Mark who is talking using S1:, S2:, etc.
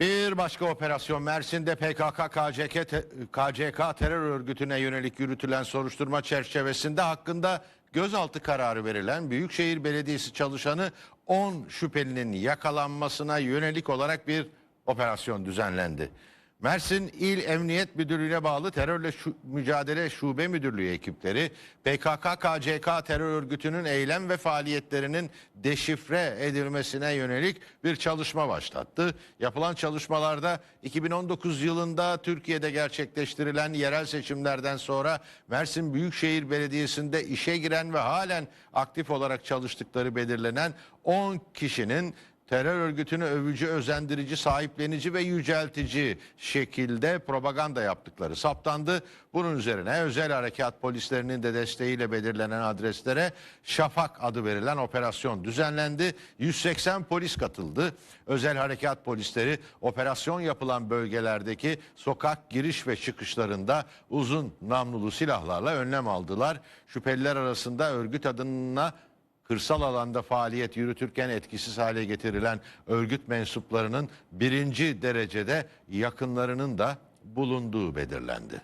S1: Bir başka operasyon Mersin'de PKK KCK, KCK terör örgütüne yönelik yürütülen soruşturma çerçevesinde hakkında gözaltı kararı verilen Büyükşehir Belediyesi çalışanı 10 şüphelinin yakalanmasına yönelik olarak bir operasyon düzenlendi. Mersin İl Emniyet Müdürlüğü'ne bağlı Terörle Şu- Mücadele Şube Müdürlüğü ekipleri PKK-KCK terör örgütünün eylem ve faaliyetlerinin deşifre edilmesine yönelik bir çalışma başlattı. Yapılan çalışmalarda 2019 yılında Türkiye'de gerçekleştirilen yerel seçimlerden sonra Mersin Büyükşehir Belediyesi'nde işe giren ve halen aktif olarak çalıştıkları belirlenen 10 kişinin terör örgütünü övücü, özendirici, sahiplenici ve yüceltici şekilde propaganda yaptıkları saptandı. Bunun üzerine özel harekat polislerinin de desteğiyle belirlenen adreslere Şafak adı verilen operasyon düzenlendi. 180 polis katıldı. Özel harekat polisleri operasyon yapılan bölgelerdeki sokak giriş ve çıkışlarında uzun namlulu silahlarla önlem aldılar. Şüpheliler arasında örgüt adına kırsal alanda faaliyet yürütürken etkisiz hale getirilen örgüt mensuplarının birinci derecede yakınlarının da bulunduğu belirlendi.